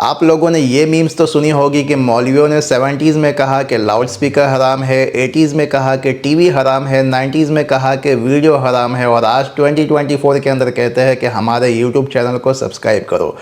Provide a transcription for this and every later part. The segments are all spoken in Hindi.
आप लोगों ने ये मीम्स तो सुनी होगी कि मौलवियों ने 70s में कहा कि लाउड स्पीकर हराम है 80s में कहा कि टीवी हराम है 90s में कहा कि वीडियो हराम है और आज 2024 के अंदर कहते हैं कि हमारे यूट्यूब चैनल को सब्सक्राइब करो।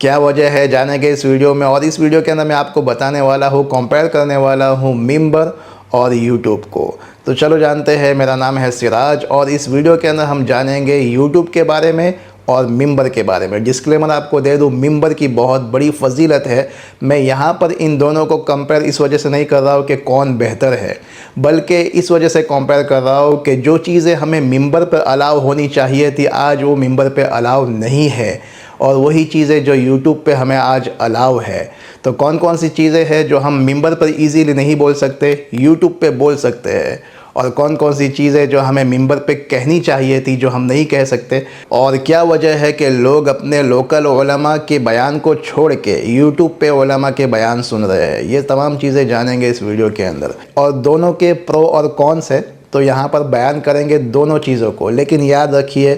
क्या वजह है? जानेंगे इस वीडियो में और इस वीडियो के अंदर मैं आपको बताने वाला हूँ कंपेयर करने वाला हूँ मिम्बर और यूट्यूब को। तो चलो जानते हैं, मेरा नाम है सिराज और इस वीडियो के अंदर हम जानेंगे यूट्यूब के बारे में और मिंबर के बारे में। डिस्क्लेमर आपको दे दूँ, मिंबर की बहुत बड़ी फजीलत है। मैं यहाँ पर इन दोनों को कंपेयर इस वजह से नहीं कर रहा हूँ कि कौन बेहतर है, बल्कि इस वजह से कंपेयर कर रहा हूँ कि जो चीज़ें हमें मिंबर पर अलाव होनी चाहिए थी, आज वो मिंबर पर अलाउ नहीं है। और वही चीज़ें जो यूट्यूब पे हमें आज अलाउ है। तो कौन कौन सी चीज़ें हैं जो हम मिंबर पर इजीली नहीं बोल सकते यूट्यूब पे बोल सकते हैं। और कौन कौन सी चीज़ें जो हमें मिंबर पे कहनी चाहिए थी जो हम नहीं कह सकते? और क्या वजह है कि लोग अपने लोकल ओलमा के बयान को छोड़ के यूट्यूब पे ओलमा के बयान सुन रहे हैं? ये तमाम चीज़ें जानेंगे इस वीडियो के अंदर। और दोनों के प्रो और कॉन्स है तो यहाँ पर बयान करेंगे दोनों चीज़ों को। लेकिन याद रखिए,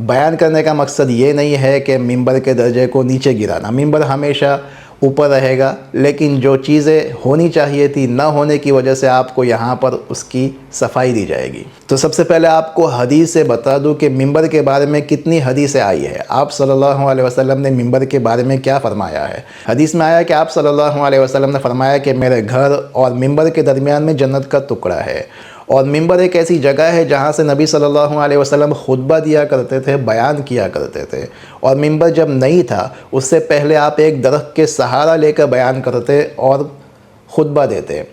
बयान करने का मकसद ये नहीं है कि मिंबर के दर्जे को नीचे गिराना। मिंबर हमेशा ऊपर रहेगा, लेकिन जो चीज़ें होनी चाहिए थी न होने की वजह से आपको यहाँ पर उसकी सफ़ाई दी जाएगी। तो सबसे पहले आपको हदीस से बता दूँ कि मिंबर के बारे में कितनी हदीसें आई है। आप सल्लल्लाहु अलैहि वसल्लम ने मिंबर के बारे में क्या फरमाया है? हदीस में आया कि आप सल्लल्लाहु अलैहि वसल्लम ने फरमाया कि मेरे घर और मिंबर के दरमियान में जन्नत का टुकड़ा है। और मिंबर एक ऐसी जगह है जहाँ से नबी सल्लल्लाहु अलैहि वसल्लम खुतबा दिया करते थे, बयान किया करते थे। और मिंबर जब नहीं था, उससे पहले आप एक दरख्त के सहारा लेकर बयान करते और खुतबा देते।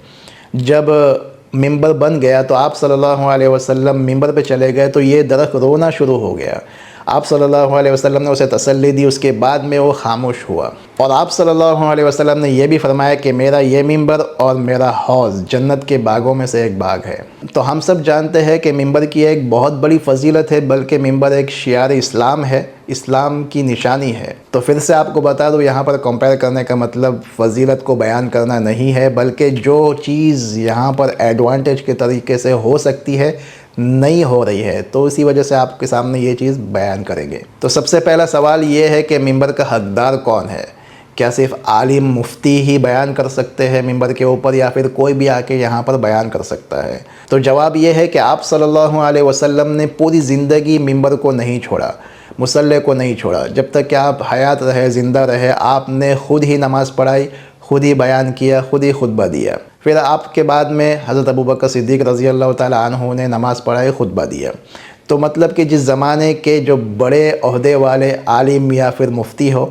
जब मिंबर बन गया तो आप सल्लल्लाहु अलैहि वसल्लम मिंबर पे चले गए तो ये दरख्त रोना शुरू हो गया। आप सल्लल्लाहु अलैहि वसल्लम ने उसे तसल्ली दी, उसके बाद में वो खामोश हुआ। और आप सल्लल्लाहु अलैहि वसल्लम ने यह भी फरमाया कि मेरा ये मिंबर और मेरा हौज़ जन्नत के बागों में से एक बाग है। तो हम सब जानते हैं कि मिंबर की एक बहुत बड़ी फजीलत है, बल्कि मिंबर एक शियार इस्लाम है, इस्लाम की निशानी है। तो फिर से आपको बता दूँ, यहाँ पर कंपेयर करने का मतलब फजीलत को बयान करना नहीं है, बल्कि जो चीज़ यहाँ पर एडवांटेज के तरीके से हो सकती है नहीं हो रही है तो इसी वजह से आपके सामने ये चीज़ बयान करेंगे। तो सबसे पहला सवाल ये है कि मिंबर का हकदार कौन है? क्या सिर्फ़ आलिम मुफ्ती ही बयान कर सकते हैं मिंबर के ऊपर, या फिर कोई भी आके यहाँ पर बयान कर सकता है? तो जवाब ये है कि आप सल्लल्लाहु अलैहि वसल्लम ने पूरी ज़िंदगी मिंबर को नहीं छोड़ा, मुसल्ले को नहीं छोड़ा। जब तक कि आप हयात रहे, ज़िंदा रहे, आपने ख़ुद ही नमाज़ पढ़ाई ख़ुद ही बयान किया, ख़ुद ही खुतबा दिया। फिर आपके बाद में हज़रत अबू बकर सिद्दीक रज़ी अल्लाह तु ने नमाज़ पढ़ाई, खुतबा दिया। तो मतलब कि जिस ज़माने के जो बड़े अहदे वाले आलिम या फिर मुफ्ती हो,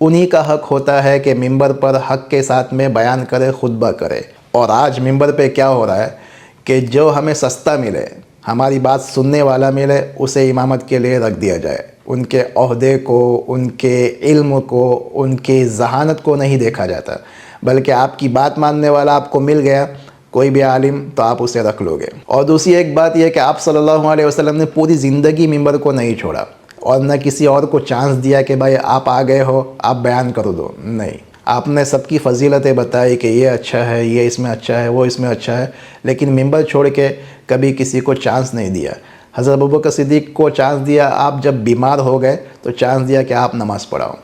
उन्हीं का हक़ होता है कि मिंबर पर हक़ के साथ में बयान करे, खुतबा करे। और आज मिंबर पे क्या हो रहा है कि जो हमें सस्ता मिले, हमारी बात सुनने वाला मिले, उसे इमामत के लिए रख दिया जाए। उनके अहदे को, उनके इल्म को, उनकी जहानत को नहीं देखा जाता। बल्कि आपकी बात मानने वाला आपको मिल गया, कोई भी आलिम तो आप उसे रख लोगे। और दूसरी एक बात यह कि आप सल्लल्लाहु अलैहि वसल्लम ने पूरी ज़िंदगी मिंबर को नहीं छोड़ा। और न किसी और को चांस दिया कि भाई आप आ गए हो, आप बयान कर दो। नहीं। आपने सबकी फजीलतें बताई कि ये अच्छा है, ये इसमें अच्छा है, वो इसमें अच्छा है, लेकिन मिंबर छोड़ के कभी किसी को चांस नहीं दिया। हज़रत बकर सिद्दीक को चांस दिया, आप जब बीमार हो गए तो चांस दिया कि आप नमाज़ पढ़ाओ।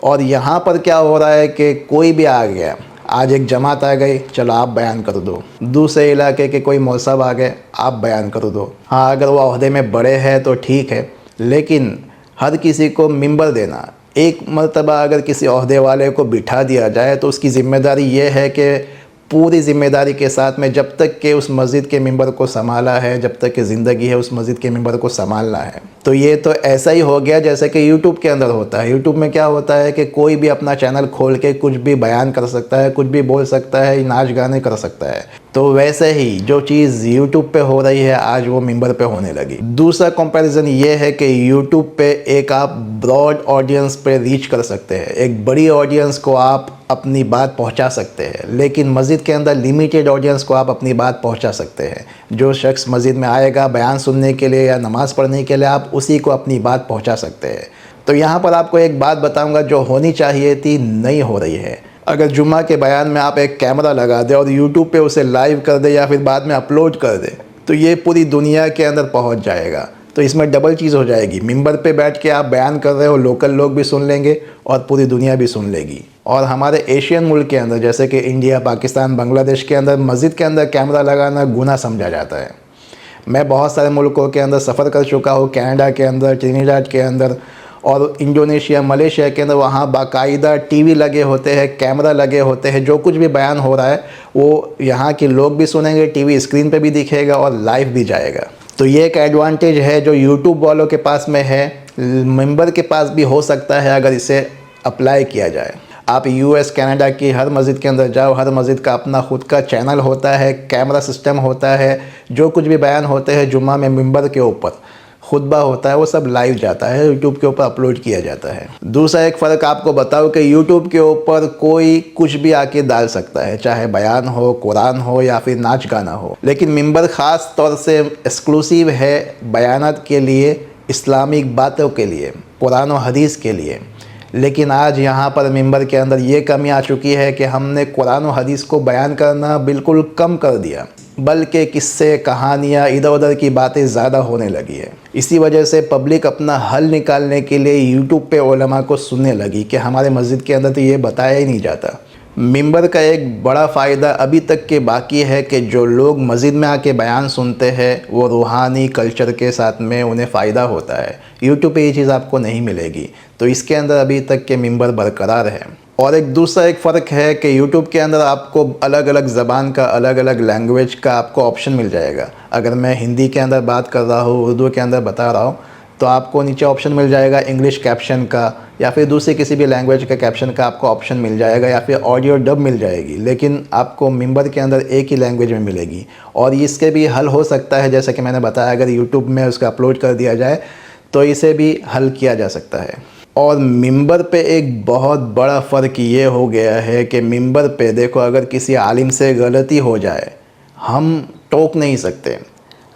और यहाँ पर क्या हो रहा है कि कोई भी आ गया, आज एक जमात आ गई, चलो आप बयान कर दो। दूसरे इलाके के कोई मौसम आ गए, आप बयान कर दो। हाँ अगर वो अहदे में बड़े हैं तो ठीक है, लेकिन हर किसी को मिंबर देना, एक मरतबा अगर किसी अहदे वाले को बिठा दिया जाए तो उसकी ज़िम्मेदारी ये है कि पूरी ज़िम्मेदारी के साथ में जब तक के उस मस्जिद के मेंबर को संभाला है, जब तक कि ज़िंदगी है उस मस्जिद के मेंबर को संभालना है। तो ये तो ऐसा ही हो गया जैसे कि यूट्यूब के अंदर होता है। यूट्यूब में क्या होता है कि कोई भी अपना चैनल खोल के कुछ भी बयान कर सकता है, कुछ भी बोल सकता है नाच गाने कर सकता है। तो वैसे ही जो चीज़ यूट्यूब पे हो रही है, आज वो मेंबर पे होने लगी। दूसरा कंपैरिजन ये है कि यूट्यूब पे एक आप ब्रॉड ऑडियंस पे रीच कर सकते हैं। एक बड़ी ऑडियंस को आप अपनी बात पहुँचा सकते हैं। लेकिन मस्जिद के अंदर लिमिटेड ऑडियंस को आप अपनी बात पहुँचा सकते हैं। जो शख्स मस्जिद में आएगा बयान सुनने के लिए या नमाज़ पढ़ने के लिए, आप उसी को अपनी बात पहुँचा सकते हैं। तो यहाँ पर आपको एक बात बताऊँगा जो होनी चाहिए थी, नहीं हो रही है। अगर जुम्मा के बयान में आप एक कैमरा लगा दें और यूट्यूब पे उसे लाइव कर दें या फिर बाद में अपलोड कर दें तो ये पूरी दुनिया के अंदर पहुँच जाएगा। तो इसमें डबल चीज़ हो जाएगी। मिंबर पे बैठ के आप बयान कर रहे हो लोकल लोग भी सुन लेंगे और पूरी दुनिया भी सुन लेगी। और हमारे एशियन मुल्क के अंदर, जैसे कि इंडिया, पाकिस्तान, बांग्लादेश के अंदर, मस्जिद के अंदर कैमरा लगाना गुना समझा जाता है। मैं बहुत सारे मुल्कों के अंदर सफ़र कर चुका हूँ, कनाडा के अंदर ट्रिनिडाड के अंदर, और इंडोनेशिया, मलेशिया के अंदर वहाँ बाकायदा टीवी लगे होते हैं, कैमरा लगे होते हैं, जो कुछ भी बयान हो रहा है, वो यहाँ के लोग भी सुनेंगे, टीवी स्क्रीन पे भी दिखेगा और लाइव भी जाएगा। तो ये एक एडवांटेज है जो यूट्यूब वालों के पास में है, मेंबर के पास भी हो सकता है, अगर इसे अप्लाई किया जाए। आप यूएस कनाडा की हर मस्जिद के अंदर जाओ, हर मस्जिद का अपना ख़ुद का चैनल होता है कैमरा सिस्टम होता है, जो कुछ भी बयान होते हैं जुम्मा में मेंबर के ऊपर, खुतबा होता है, वो सब लाइव जाता है यूट्यूब के ऊपर अपलोड किया जाता है। दूसरा एक फ़र्क आपको बताओ कि यूट्यूब के ऊपर कोई कुछ भी आके डाल सकता है, चाहे बयान हो, कुरान हो, या फिर नाच गाना हो। लेकिन मिंबर ख़ास तौर से एक्सक्लूसिव है बयानत के लिए, इस्लामिक बातों के लिए, कुरान और हदीस के लिए। लेकिन आज यहाँ पर मिंबर के अंदर ये कमी आ चुकी है कि हमने कुरान और हदीस को बयान करना बिल्कुल कम कर दिया, बल्कि किस्से, कहानियाँ इधर उधर की बातें ज़्यादा होने लगी है। इसी वजह से पब्लिक अपना हल निकालने के लिए यूट्यूब पे ओलमा को सुनने लगी कि हमारे मस्जिद के अंदर तो ये बताया ही नहीं जाता। मिंबर का एक बड़ा फ़ायदा अभी तक के बाकी है कि जो लोग मस्जिद में आके बयान सुनते हैं, वो रूहानी कल्चर के साथ में उन्हें फ़ायदा होता है। यूट्यूब पे ये चीज़ आपको नहीं मिलेगी। तो इसके अंदर अभी तक के मिंबर बरकरार है। और एक दूसरा एक फ़र्क है कि यूट्यूब के अंदर आपको अलग अलग ज़बान का अलग अलग लैंग्वेज का आपको ऑप्शन मिल जाएगा। अगर मैं हिंदी के अंदर बात कर रहा हूँ, उर्दू के अंदर बता रहा हूँ तो आपको नीचे ऑप्शन मिल जाएगा इंग्लिश कैप्शन का, या फिर दूसरी किसी भी लैंग्वेज का कैप्शन का आपको ऑप्शन मिल जाएगा, या फिर ऑडियो डब मिल जाएगी, लेकिन आपको मिंबर के अंदर एक ही लैंग्वेज में मिलेगी। और इसके भी हल हो सकता है, जैसा कि मैंने बताया, अगर यूट्यूब में उसका अपलोड कर दिया जाए तो इसे भी हल किया जा सकता है। और मिंबर पे एक बहुत बड़ा फ़र्क ये हो गया है कि मिंबर पे देखो, अगर किसी आलिम से गलती हो जाए, हम टोक नहीं सकते।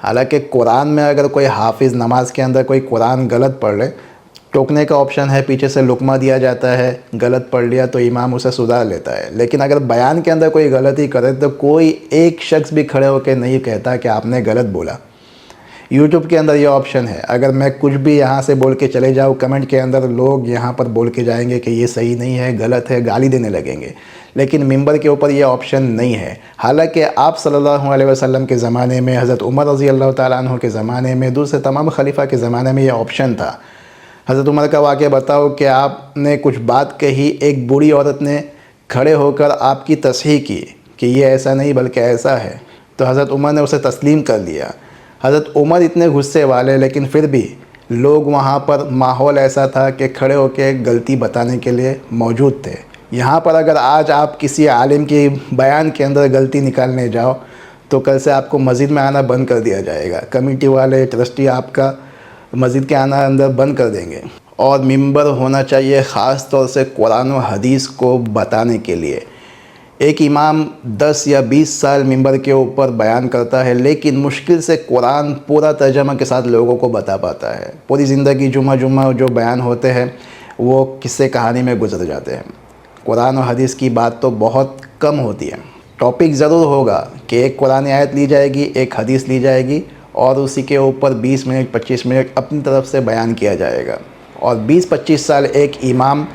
हालाँकि कुरान में अगर कोई हाफिज़ नमाज़ के अंदर कोई कुरान गलत पढ़ ले, टोकने का ऑप्शन है, पीछे से लुकमा दिया जाता है, गलत पढ़ लिया तो इमाम उसे सुधार लेता है। लेकिन अगर बयान के अंदर कोई गलती करे तो कोई एक शख्स भी खड़े होकर नहीं कहता कि आपने गलत बोला। यूट्यूब के अंदर ये ऑप्शन है। अगर मैं कुछ भी यहाँ से बोल के चले जाऊँ कमेंट के अंदर लोग यहाँ पर बोल के जाएँगे कि ये सही नहीं है, गलत है, गाली देने लगेंगे। लेकिन मिंबर के ऊपर ये ऑप्शन नहीं है। हालाँकि आप सल्लल्लाहु अलैहि वसल्लम के ज़माने में, हज़रत उमर रज़ी अल्लाह तु के ज़माने में दूसरे तमाम खलीफा के ज़माने में ये ऑप्शन था। हज़रत उमर का वाक़ बताओ कि आपने कुछ बात कही, एक बुरी औरत ने खड़े होकर आपकी तस्ही की कि ये ऐसा नहीं बल्कि ऐसा है। तो हज़रत उमर ने उसे तस्लीम कर लिया। हज़रत उमर इतने गुस्से वाले, लेकिन फिर भी लोग वहाँ पर माहौल ऐसा था कि खड़े होकर गलती बताने के लिए मौजूद थे। यहाँ पर अगर आज आप किसी आलिम की बयान के अंदर गलती निकालने जाओ तो कल से आपको मस्जिद में आना बंद कर दिया जाएगा। कमेटी वाले, ट्रस्टी आपका मस्जिद के आना अंदर बंद कर देंगे। और मिंबर होना चाहिए, ख़ास तौर से कुरान हदीस को बताने के लिए। एक इमाम 10 या 20 साल मिंबर के ऊपर बयान करता है, लेकिन मुश्किल से कुरान पूरा तर्जमा के साथ लोगों को बता पाता है। पूरी ज़िंदगी जुमा जुमा जो बयान होते हैं, वो किस्से कहानी में गुजर जाते हैं। कुरान और हदीस की बात तो बहुत कम होती है। टॉपिक ज़रूर होगा कि एक कुरान आयत ली जाएगी, एक हदीस ली जाएगी, और उसी के ऊपर 20 मिनट 25 मिनट अपनी तरफ़ से बयान किया जाएगा। और 20-25 साल एक इमाम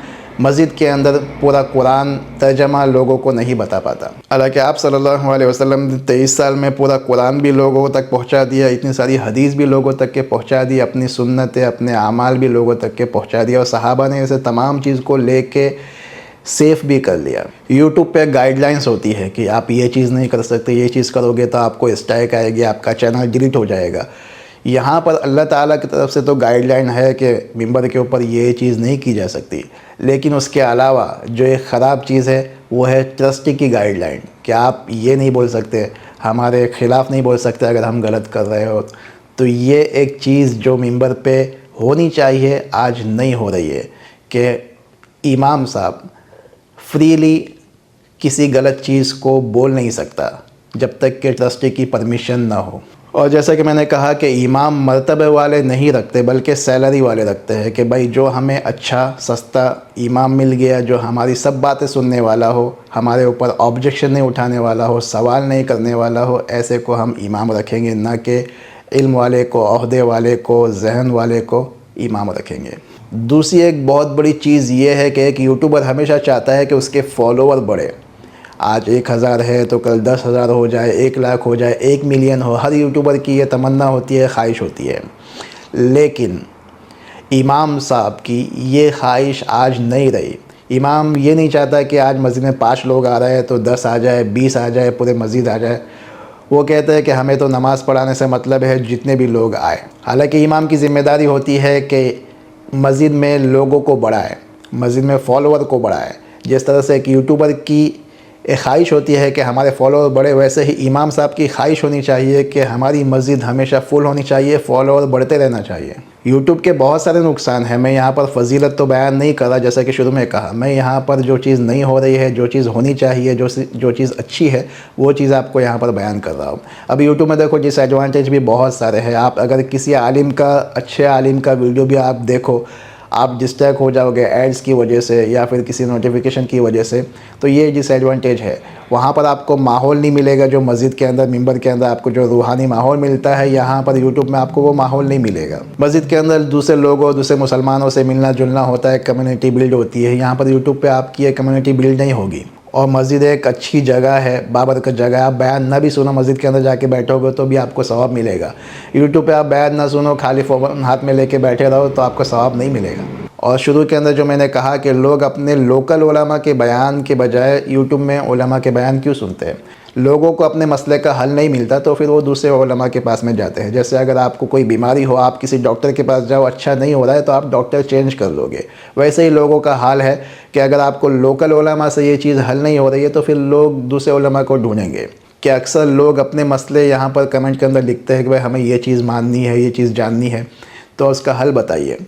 मस्जिद के अंदर पूरा कुरान तर्जमा लोगों को नहीं बता पाता। हालाँकि आप सल्लल्लाहु अलैहि वसल्लम ने तेईस साल में पूरा कुरान भी लोगों तक पहुँचा दिया, इतनी सारी हदीस भी लोगों तक के पहुँचा दी, अपनी सुन्नतें, अपने अमाल भी लोगों तक के पहुँचा दिया और सहाबा ने इसे तमाम चीज़ को लेके सेफ़ भी कर लिया। यूट्यूब पे गाइडलाइंस होती है कि आप ये चीज़ नहीं कर सकते, ये चीज़ करोगे तो आपको स्ट्राइक आएगी, आपका चैनल डिलीट हो जाएगा। यहाँ पर अल्लाह ताला की तरफ़ से तो गाइडलाइन है कि मिंबर के ऊपर ये चीज़ नहीं की जा सकती। लेकिन उसके अलावा जो एक ख़राब चीज़ है, वो है ट्रस्टी की गाइडलाइन कि आप ये नहीं बोल सकते, हमारे ख़िलाफ़ नहीं बोल सकते अगर हम गलत कर रहे हो। तो ये एक चीज़ जो मिंबर पे होनी चाहिए, आज नहीं हो रही है कि इमाम साहब फ्रीली किसी गलत चीज़ को बोल नहीं सकता, जब तक कि ट्रस्टी की परमिशन ना हो। और जैसा कि मैंने कहा कि इमाम मरतबे वाले नहीं रखते, बल्कि सैलरी वाले रखते हैं कि भाई जो हमें अच्छा सस्ता इमाम मिल गया, जो हमारी सब बातें सुनने वाला हो, हमारे ऊपर ऑब्जेक्शन नहीं उठाने वाला हो, सवाल नहीं करने वाला हो, ऐसे को हम इमाम रखेंगे, ना कि इल्म वाले को, अहदे वाले को, जहन वाले को इमाम रखेंगे। दूसरी एक बहुत बड़ी चीज़ ये है कि एक यूट्यूबर हमेशा चाहता है कि उसके फॉलोअर बढ़े। आज एक हज़ार है तो कल दस हज़ार हो जाए, एक लाख हो जाए, एक मिलियन हो। हर यूट्यूबर की ये तमन्ना होती है, ख्वाहिश होती है। लेकिन इमाम साहब की ये ख्वाहिश आज नहीं रही। इमाम ये नहीं चाहता कि आज मस्जिद में पाँच लोग आ रहे हैं तो दस आ जाए, बीस आ जाए, पूरे मस्जिद आ जाए। वो कहते हैं कि हमें तो नमाज़ पढ़ाने से मतलब है जितने भी लोग आए। हालाँकि इमाम की ज़िम्मेदारी होती है कि मस्जिद में लोगों को बढ़ाए, मस्जिद में फॉलोअर को बढ़ाए। जिस तरह से एक यूट्यूबर की एक ख्वाहिश होती है कि हमारे फॉलोअर बढ़े, वैसे ही इमाम साहब की ख्वाहिश होनी चाहिए कि हमारी मस्जिद हमेशा फुल होनी चाहिए, फॉलोअर बढ़ते रहना चाहिए। यूट्यूब के बहुत सारे नुकसान हैं, मैं यहाँ पर फजीलत तो बयान नहीं कर रहा जैसा कि शुरू में कहा। मैं यहाँ पर जो चीज़ नहीं हो रही है, जो चीज़ होनी चाहिए, जो जो चीज़ अच्छी है, वो चीज़ आपको यहाँ पर बयान कर रहा हूँ। अब यूट्यूब में देखो डिसएडवांटेज भी बहुत सारे हैं। आप अगर किसी आलिम का, अच्छे आलिम का वीडियो भी आप देखो आप डिस्ट्रैक्ट हो जाओगे एड्स की वजह से या फिर किसी नोटिफिकेशन की वजह से तो ये डिसएडवांटेज है। वहाँ पर आपको माहौल नहीं मिलेगा जो मस्जिद के अंदर मिंबर के अंदर आपको जो रूहानी माहौल मिलता है, यहाँ पर यूट्यूब में आपको वो माहौल नहीं मिलेगा। मस्जिद के अंदर दूसरे लोगों, दूसरे मुसलमानों से मिलना जुलना होता है कम्युनिटी बिल्ड होती है। यहाँ पर यूट्यूब पर आपकी ये कम्युनिटी बिल्ड नहीं होगी। और मस्जिद एक अच्छी जगह है बाबरकत जगह है। आप बयान ना भी सुनो, मस्जिद के अंदर जाके बैठोगे तो भी आपको सवाब मिलेगा। यूट्यूब पे आप बयान ना सुनो, खाली फ़ोन हाथ में लेके बैठे रहो तो आपको सवाब नहीं मिलेगा। और शुरू के अंदर जो मैंने कहा कि लोग अपने लोकल ओलमा के बयान के बजाय यूट्यूब में ओलमा के बयान क्यों सुनते हैं? लोगों को अपने मसले का हल नहीं मिलता तो फिर वो दूसरे ओलमा के पास में जाते हैं। जैसे अगर आपको कोई बीमारी हो, आप किसी डॉक्टर के पास जाओ अच्छा नहीं हो रहा है तो आप डॉक्टर चेंज कर लोगे। वैसे ही लोगों का हाल है कि अगर आपको लोकल ओलमा से ये चीज़ हल नहीं हो रही है तो फिर लोग दूसरे ओलमा को ढूंढेंगे कि अक्सर लोग अपने मसले यहाँ पर कमेंट के अंदर लिखते हैं कि भाई, हमें ये चीज़ माननी है, ये चीज़ जाननी है। तो उसका हल बताइए।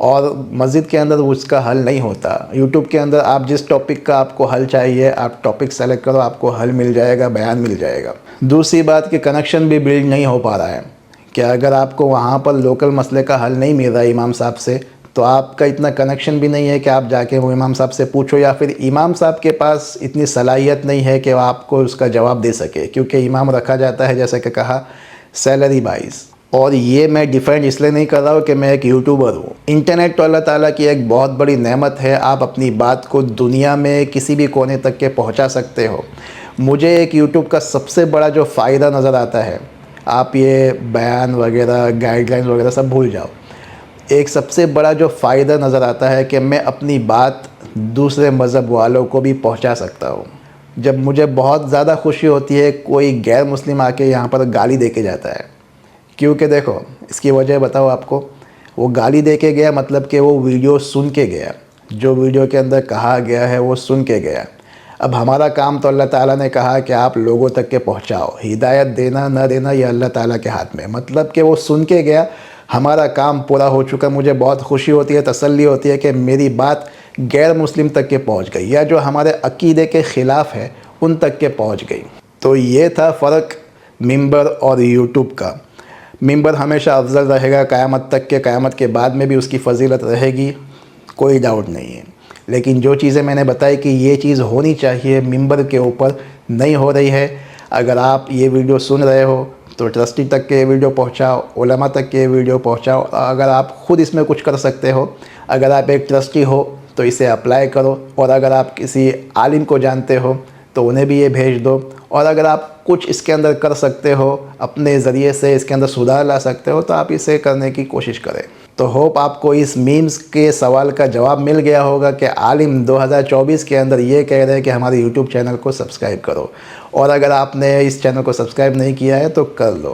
और मस्जिद के अंदर उसका हल नहीं होता। यूट्यूब के अंदर आप जिस टॉपिक का आपको हल चाहिए, आप टॉपिक सेलेक्ट करो, आपको हल मिल जाएगा, बयान मिल जाएगा। दूसरी बात कि कनेक्शन भी बिल्ड नहीं हो पा रहा है। कि अगर आपको वहाँ पर लोकल मसले का हल नहीं मिल रहा इमाम साहब से तो आपका इतना कनेक्शन भी नहीं है कि आप जाके वो इमाम साहब से पूछो, या फिर इमाम साहब के पास इतनी सलाहियत नहीं है कि वो आपको उसका जवाब दे सके। क्योंकि इमाम रखा जाता है, जैसे कि कहा सैलरी वाइज और ये मैं डिफेंड इसलिए नहीं कर रहा हूँ कि मैं एक यूट्यूबर हूँ। इंटरनेट तो अल्लाह ताला की एक बहुत बड़ी नेमत है, आप अपनी बात को दुनिया में किसी भी कोने तक के पहुँचा सकते हो। मुझे एक यूट्यूब का सबसे बड़ा जो फ़ायदा नज़र आता है, आप ये बयान वगैरह गाइडलाइन वगैरह सब भूल जाओ। एक सबसे बड़ा जो फ़ायदा नज़र आता है कि मैं अपनी बात दूसरे मज़हब वालों को भी पहुँचा सकता हूँ। जब मुझे बहुत ज़्यादा खुशी होती है, कोई गैर मुस्लिम आके यहाँ पर गाली दे के जाता है। क्योंकि देखो, इसकी वजह बताओ आपको, वो गाली दे के गया मतलब कि वो वीडियो सुन के गया। जो वीडियो के अंदर कहा गया है, वो सुन के गया। अब हमारा काम तो अल्लाह ताला ने कहा कि आप लोगों तक के पहुंचाओ। हिदायत देना, न देना, ये अल्लाह ताला के हाथ में। मतलब कि वो सुन के गया, हमारा काम पूरा हो चुका, मुझे बहुत खुशी होती है, तसल्ली होती है कि मेरी बात गैर मुस्लिम तक के पहुँच गई, या जो हमारे अकीदे के ख़िलाफ़ है, उन तक के पहुँच गई। तो ये था फ़र्क मिंबर और यूट्यूब का। मिंबर हमेशा अफजल रहेगा, क़यामत तक के, क़यामत के बाद में भी उसकी फजीलत रहेगी, कोई डाउट नहीं है। लेकिन जो चीज़ें मैंने बताई कि ये चीज़ होनी चाहिए, मिंबर के ऊपर नहीं हो रही है। अगर आप ये वीडियो सुन रहे हो तो ट्रस्टी तक के वीडियो पहुंचाओ ओलमा तक के वीडियो पहुंचाओ। अगर आप ख़ुद इसमें कुछ कर सकते हो, अगर आप एक ट्रस्टी हो तो इसे अप्लाई करो। और अगर आप किसी आलिम को जानते हो तो उन्हें भी ये भेज दो। और अगर आप कुछ इसके अंदर कर सकते हो, अपने ज़रिए से इसके अंदर सुधार ला सकते हो तो आप इसे करने की कोशिश करें। तो होप आपको इस मीम्स के सवाल का जवाब मिल गया होगा कि आलिम 2024 के अंदर ये कह रहे हैं कि हमारे यूट्यूब चैनल को सब्सक्राइब करो। और अगर आपने इस चैनल को सब्सक्राइब नहीं किया है तो कर लो।